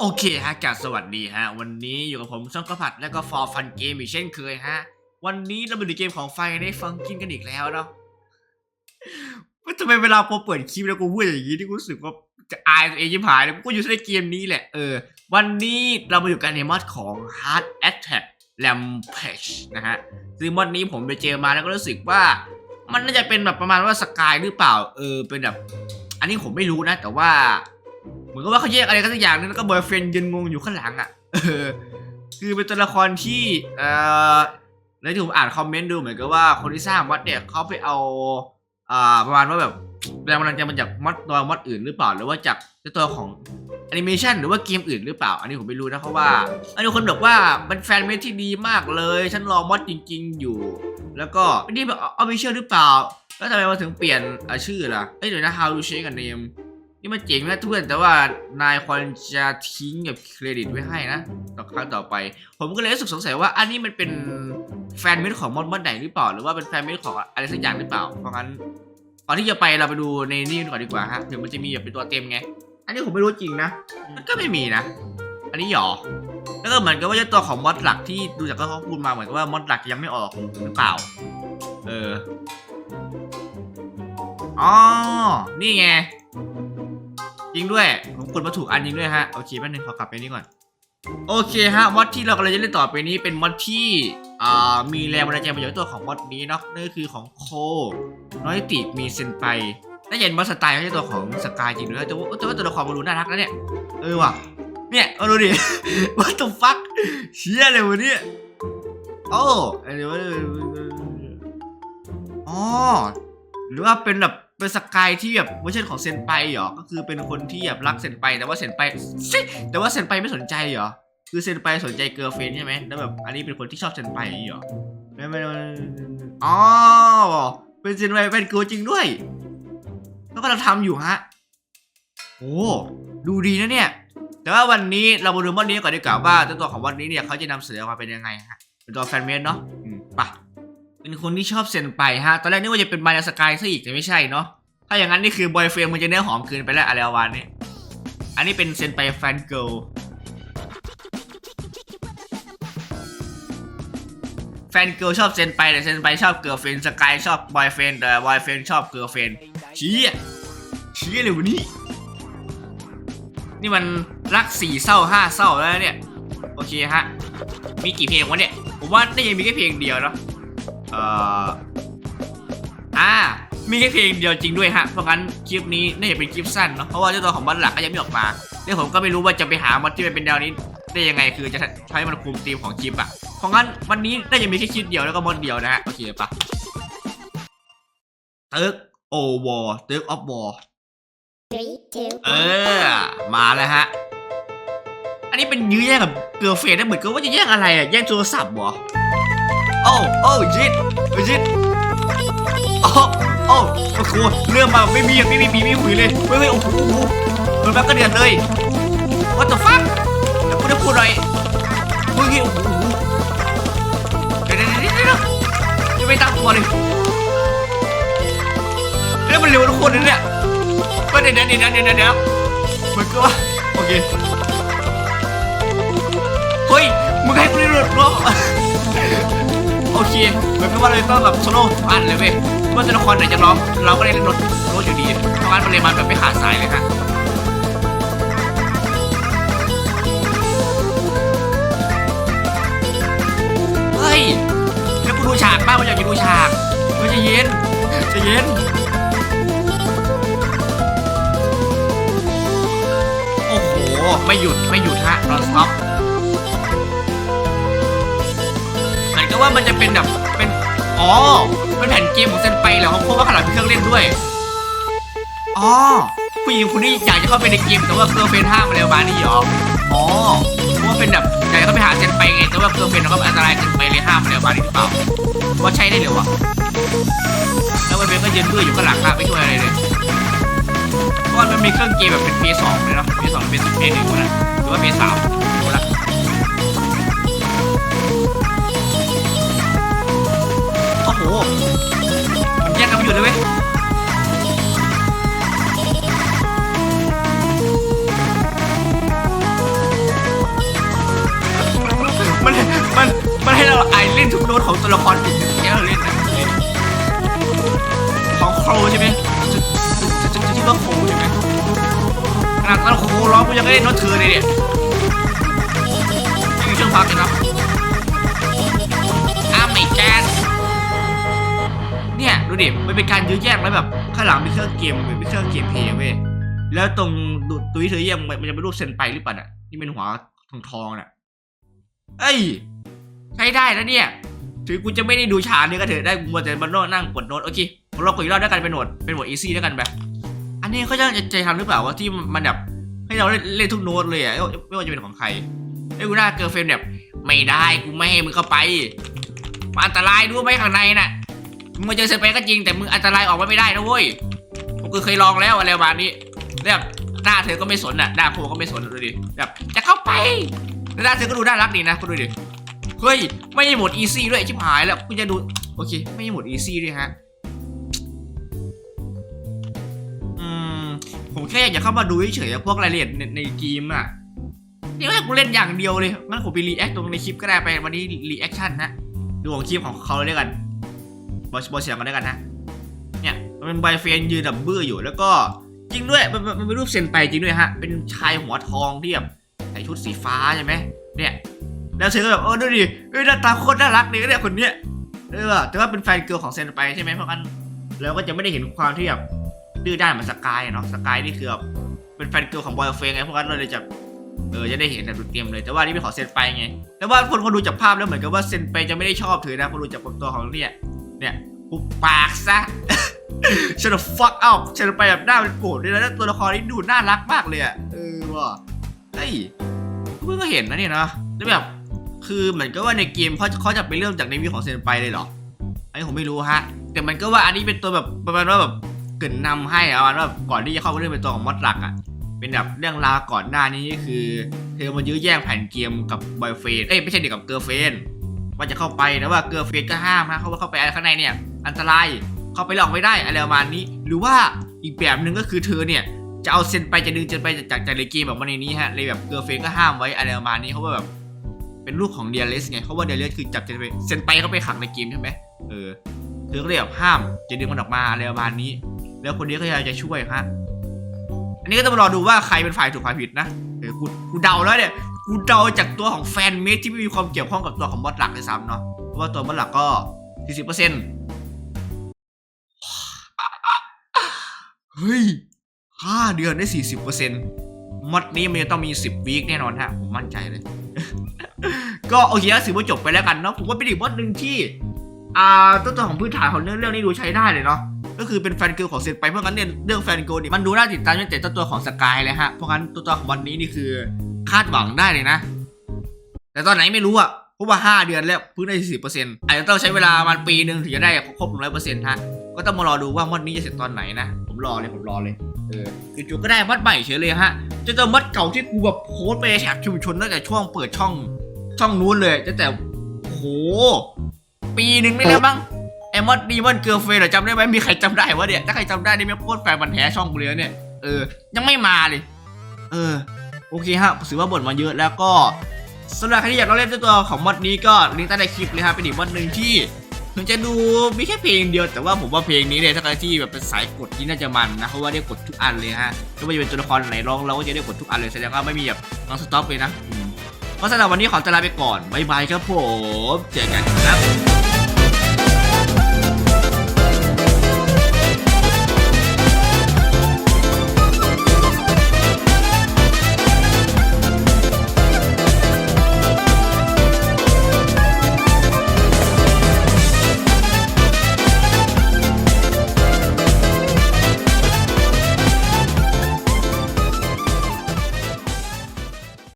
โอเคฮะกาสวัสดีฮะ วันนี้อยู่กับผมช่องกระผัดและก็ฟอร์ฟันเกมอีกเช่นเคยฮะ วันนี้เรามาดูเกมของไฟในฟังกินกันอีกแล้วเนาะว่าทำไมเวลาพอเปิดคลิปแล้วกูพูดอย่างนี้ที่กูรู้สึกว่าจะอายตัวเองยิ่หายเลยกูอยู่ในเกมนี้แหละเออ วันนี้เรามาอยู่กันในมอดของ Hard Attack Rampage นะฮะซึ่งมอดนี้ผมไปเจอมาแล้วก็รู้สึกว่า มันน่าจะเป็นแบบประมาณว่าสกายหรือเปล่า เออเป็นแบบ อันนี้ผมไม่รู้นะ แต่ว่า มือนกับว่าเขาแยกอะไรกันสักอย่างนึงแล้วก็บอยเฟรนยืนงงอยู่ข้างหลังอะคือเป็นตัวละครที่เอ่อแล้วที่ผมอ่านคอมเมนต์ดูเหมือนกับว่าคนที่สร้างวัดเนี่ยเขาไปเอาอ่าประมาณว่าแบบแรงบันดาลใจมาจากมอดตัวมอดอื่นหรือเปล่าหรือว่าจากตัวของแอนิเมชันหรือว่าเกมอื่นหรือเปล่า อันนี้ผมไม่รู้นะเพราะว่า อันนี้คนบอกว่ามันแฟนเมดที่ดีมากเลย ฉันรอมอดจริง ๆ อยู่ แล้วก็นี่แบบเอาไม่เชื่อหรือเปล่า แล้วทำไมมาถึงเปลี่ยนชื่อล่ะเอ้ยเดี๋ยวนะ how to change a name นี่มันเจ๋งนะเพื่อนแต่ว่านายควรจะทิ้งแบบเครดิตไว้ให้นะต่อครั้งต่อไป ผมก็เลยรู้สึกสงสัยว่า อันนี้มันเป็นแฟนมิตรของมอนมอนไหนหรือเปล่า หรือว่าเป็นแฟนมิตรของอะไรสักอย่างหรือเปล่า เพราะงั้นก่อนที่จะไปเราไปดูในนี่ก่อนดีกว่าฮะเดี๋ยวมันจะมีแบบเป็นตัวเต็มไง อันนี้ผมไม่รู้จริงนะมันก็ไม่มีนะ อันนี้หรอแล้วก็เหมือนกับว่าเจ้าตัวของมอดหลักที่ดูจากที่เขาพูดมาเหมือนกับว่ามอดหลักยังไม่ออกหรือเปล่า เอออ๋อนี่ไง จริงด้วยผมกดมาถูกอันจริงด้วยฮะโอเคแป๊บนึงขอกลับไปนี่ก่อนโอเคฮะมอดที่เรากำลังจะเล่นต่อไปนี้เป็นมอดที่มีแรงบันดาลใจมาจากตัวของมอดนี้เนาะนั่นคือของโค น้อยติมีเซนไปน่าจะเป็นมอดสไตล์ไม่ใช่ตัวของสกายจริงด้วยแต่ว่าแต่ว่าตัวละครมันดูน่ารักนะเนี่ยเออว่ะเนี่ยเอาดูดิ What the fuck เชี่ยเลยวะเนี่ยโอ้อันนี้ว่าอ๋อหรือว่าเป็นแบบ เป็นสกายที่แบบเวอร์ชันของเซนไปเหรอ ก็คือเป็นคนที่แบบรักเซนไป แต่ว่าเซนไปแต่ว่าเซนไปไม่สนใจเหรอ คือเซนไปสนใจเกิร์ลเฟนใช่ไหมแล้วแบบอันนี้เป็นคนที่ชอบเซนไปเหรอไม่ไม่ไม่อ๋อ เป็นเซนไปเป็นเกิร์ลจริงด้วย แล้วก็เราทำอยู่ฮะ โอ้ ดูดีนะเนี่ย แต่ว่าวันนี้เรามาดูวันนี้ก่อนดีกว่าว่าตัวของวันนี้เนี่ยเขาจะนำเสนอมาเป็นยังไงฮะ เป็นตัวแฟนเมดเนาะอืมไปะ เป็นคนที่ชอบเซนไปฮะ ตอนแรกนึกว่าจะเป็นมายาสกายซะอีกแต่ไม่ใช่เนาะ ถ้าอย่างนั้นนี่คือบอยเฟรมมันจะเนื้อหอมเกินไปแล้วอะไรประมาณนี้ อันนี้เป็นเซนไปแฟนเกิลแฟนเกิลชอบเซนไปแต่เซนไปชอบเกิร์ลเฟนสกายชอบบอยเฟนแต่บอยเฟนชอบเกิร์ลเฟนชี้อะชี้เลยวันนี้นี่มันรักสี่เศร้าห้าเศร้าแล้วเนี่ย โอเคฮะ มีกี่เพลงวะเนี่ย ผมว่าน่าจะมีแค่เพลงเดียวเนาะ เอ่ออ่า มีแค่เพลงเดียวจริงด้วยฮะ เพราะงั้นคลิปนี้น่าจะเป็นคลิปสั้นเนาะ เพราะว่าเจ้าตัวของบัตหลักก็ยังไม่ออกมาเดี๋ยวผมก็ไม่รู้ว่าจะไปหามันที่มันเป็นแนวนี้ได้ยังไง คือจะใช้มันคุมธีมของคลิปอะเพราะงั้นวันนี้น่าจะมีแค่คลิปเดียวแล้วก็มอนเดียวนะฮะ โอเคปะเติร์กโอวอร์เติร์กออฟวอร์ Three, two, เออ มาแล้วฮะ อันนี้เป็นยื้อแย่งกับเกิร์ลเฟนนะเหมือนกับว่าจะแย่งอะไรอะแย่งโทรศัพท์เหรอ โอ้ยิดยิดโอ้โอ้โอ้โหเรื่องมาไม่มีไม่มีปีไม่มีเลยเฮ้ยโอ้โหโดนแป๊บก็เดือดเลย What the fuck แล้วพูดได้พูดหน่อยเฮ้ยโอ้โหเดี๋ยวเดี๋ยวเดี๋ยวเดี๋ยวยังไม่ตั้งตัวเลยแล้วมันเร็วทุกคนเลยเนี่ยก็เดี๋ยวเดี๋ยวเดี๋ยวเดี๋ยวเดี๋ยวมันก็โอเคเฮ้ยมึงให้กูได้รถรอบ โอเคเหมือนกับว่าเราต้องแบบโซโล่อันเลยเว้ยว่าตัวละครไหนจะร้อง เราก็ได้เล่นรถรถอยู่ดีเพราะงั้นมันเลยมาแบบไม่ขาดสายเลยฮะเฮ้ยแล้วกูดูฉากบ้างมันอยากจะดูฉากมันจะเย็นจะเย็นโอ้โห ไม่หยุดไม่หยุดฮะ non stop เหมือน ว่ามันจะเป็นแบบเป็นอ๋อเป็นแผ่นเกมของเซนไปเหรอเพราะว่าขนาดมีเครื่องเล่นด้วยอ๋อผู้หญิงคนนี้อยากจะเข้าไปในเกมแต่ว่าเครื่องเฟนห้ามมาแล้วบานี่หรออ๋อเพราะว่าเป็นแบบอยากจะเข้าไปหาเซนไปไงแต่ว่าเครื่องเฟนเขาอันตรายเกินไปเลยห้ามมาแล้วบานี่หรือเปล่าว่าใช้ได้เหรอวะแล้วมันเป็นก็ยืนด้วยอยู่ข้างหลังอะไม่ช่วยอะไรเลยเพราะว่ามันมีเครื่องเกมแบบเป็น P2 เลยเนาะ P2 เป็น P1 นะหรือว่า P3 ร้องกูยังไม่ได้น้ตเธอเลยเนี่ยนี่คือช่วงพักนะครับอ้าวไม่แจ๊ดเนี่ยดูดิมันเป็นการยื้อแย่งแล้วแบบข้างหลังมีเครื่องเกมเหมือนเป็นเครื่องเกมเพลย์เว้ยแล้วตรงดูตัวที่เธอเยี่ยมมันมันจะเป็นรูปเซนไปหรือเปล่าน่ะที่เป็นหัวทองทองน่ะเอ้ยใช้ได้แล้วเนี่ยถึงกูจะไม่ได้ดูชาเนี่ยก็เถอะได้กูมัวแต่มาโนนั่งกดโน้ตโอเคเรากดอีกรอบด้วยกันเป็นโหมดเป็นโหมดอีซี่ด้วยกันไปอันนี้เขาจะใจทำหรือเปล่าว่าที่มันแบบ ให้เราเล่นเล่นทุกโน้ตเลยอะไม่ว่าจะเป็นของใครไอ้กูน่าเกิร์ลเฟรนด์แบบไม่ได้กูไม่ให้มึงเข้าไปมันอันตรายด้วยไหมข้างในน่ะมึงมาเจอเซนไปก็จริงแต่มึงอันตรายออกมาไม่ได้นะเว้ยผมก็เคยลองแล้วอะไรประมาณนี้แบบหน้าเธอก็ไม่สนอะหน้าโคก็ไม่สนดูดิแบบจะเข้าไปแล้วหน้าเธอก็ดูน่ารักดีนะคุณดูดิเฮ้ยไม่หมด easy ด้วยชิบหายแล้วกูจะดูโอเค ไม่หมด easy ด้วยฮะ ผมแค่อยากจะเข้ามาดูเฉยๆพวกรายละเอียดในในเกมอะนี่ว่ากูเล่นอย่างเดียวเลยงั้นผมไปรีแอคตรงในคลิปก็ได้ไปวันนี้รีแอคชั่นนะดูของคลิปของเขาเลยกันบอสบอสเสียงกันด้วยกันนะเนี่ยมันเป็นใบเฟนยืนดับเบิลออยู่แล้วก็จริงด้วยมันมันมันเป็นรูปเซนไปจริงด้วยฮะเป็นชายหัวทองที่แบบใส่ชุดสีฟ้าใช่ไหมเนี่ยแล้วเธอก็แบบเออดูดิเอ้ยหน้าตาโคตรน่ารักเลยเนี่ยคนเนี้ยเออแต่ว่าเป็นแฟนเกิร์ลของเซนไปใช่ไหมเพราะงั้นเราก็จะไม่ได้เห็นความที่แบบ ดื้อด้านเหมือนสกายเนาะสกายนี่คือแบบเป็นแฟนเกิร์ลของบอยเฟงไงเพราะงั้นเราเลยจะเออจะได้เห็นแบบดูเตรียมเลย แต่ว่านี่เป็นของเซนไปไง แต่ว่าคนคนดูจากภาพแล้วเหมือนกับว่าเซนไปจะไม่ได้ชอบเธอนะคนดูจากตัวของเนี่ยเนี่ยปุบปากซะฉันจะ fuck up ฉันไปแบบหน้าเป็นโกรธเลยนะตัวละครนี้ดูน่ารักมากเลยอะเออว่ะเฮ้ยเพิ่งก็เห็นนะเนี่ยนะแล้วแบบคือเหมือนกับว่าในเกมเขาเขาจะไปเริ่มจากในวิวของเซนไปเลยเหรออันนี้ผมไม่รู้ฮะ แต่มันก็ว่าอันนี้เป็นตัวแบบประมาณว่าแบบ เกินนำให้เอะประมาว่าก่อนที่จะเข้าไปเรื่องเป็นตัวของมอดหลักอะเป็นแบบเรื่องราวก่อนหน้านี้คือ เธอมายื้อแย่งแผ่นเกมกับบอยเฟนเอ้ยไม่ใช่เด็กกับเกอร์เฟนว่าจะเข้าไปแต่ว่าเกอร์เฟนก็ห้ามฮะเขาว่าเข้าไปข้างในเนี่ย อันตรายเข้าไปหลอกไม่ได้อะไรประมาณนี้ หรือว่าอีกแบบหนึ่งก็คือเธอเนี่ยจะเอาเซนไปจะดึงเซนไปจากจากจากในเกมแบบมาในนี้ฮะเลยแบบเกอร์เฟนก็ห้ามไว้อะไรประมาณนี้เขาว่าแบบเป็นลูกของเดียเลสไงเพราว่าเดียเลสคือจับเซนไปเซนไปเขาไปขังในเกมใช่ไหมเออเธอก็เลยแบบห้ามจะดึงมันออกมาอะไรประมาณนี้ แล้วคนนี้ก็พยายามจะช่วยฮะ อันนี้ก็ต้องรอดูว่าใครเป็นฝ่ายถูกฝ่ายผิดนะเออกูกูเดาแล้วเนี่ย กูเดาจากตัวของแฟนเมทที่ไม่มีความเกี่ยวข้องกับตัวของบอสหลักเลยซ้ำเนาะ เพราะว่าตัวบอสหลักก็สี่สิบเปอร์เซ็นต์เฮ้ยห้าเดือนได้สี่สิบเปอร์เซ็นต์มดนี้มันจะต้องมีสิบวีคแน่นอนฮะ ผมมั่นใจเลย ก็โอเคก็ถือว่าจบไปแล้วกันเนาะ ผมว่าเป็นอีกมดหนึ่งที่ อ่าตัวของพื้นฐานของเรื่องเรื่องนี้ดูใช้ได้เลยเนาะ ก็คือเป็นแฟนเกิลของเซนไปเพราะงั้นเนี่ยเรื่องแฟนเกิร์ลนี่มันดูน่าติดตามตั้งแต่ต้นตัวของสกายเลยฮะเพราะงั้นตัวตัวของวันนี้นี่คือคาดหวังได้เลยนะ แต่ตอนไหนไม่รู้อะเพราะว่า 5 เดือนแล้วเพิ่งได้สิบเปอร์เซ็นต์อาจจะต้องใช้เวลามันปีหนึ่งถึงจะได้ครบหนึ่งร้อยเปอร์เซ็นต์ฮะก็ต้องมารอดูว่าวันนี้จะเสร็จตอนไหนนะผมรอเลยผมรอเลยเออจู่ๆก็ได้มัดใหม่เฉยเลยฮะจะเจอมัดเก่าที่กูแบบโพสไปในแถบชุมชนตั้งแต่ช่วงเปิดช่องช่องนู้นเลยตั้งแต่โอ้โหปีหนึ่งได้แล้วมั้ง ไอ้มอดดีมอนเกิร์ลเฟนจำได้ไหมมีใครจำได้วะเนี่ย ถ้าใครจำได้นี่ไม่โคตรแฟนบันแท้ช่องกูเลยเนี่ย เออ ยังไม่มาเลย เออ โอเคฮะถือว่าบ่นมาเยอะแล้วก็สำหรับใครที่อยากลองเล่นด้วยตัวของมอดนี้ก็ลิงก์ใต้ในคลิปเลยฮะเป็นอีกมอดหนึ่งที่ถึงจะดูมีแค่เพลงเดียวแต่ว่าผมว่าเพลงนี้เนี่ยถ้าใครที่แบบเป็นสายกดนี่น่าจะมันนะเพราะว่าได้กดทุกอันเลยฮะไม่ว่าจะเป็นตัวละครไหนร้องเราก็จะได้กดทุกอันเลยแสดงว่าไม่มีแบบน้องสต็อปเลยนะอืมก็สำหรับวันนี้ขอตลาไปก่อนบายบายครับผมเจอกันครับ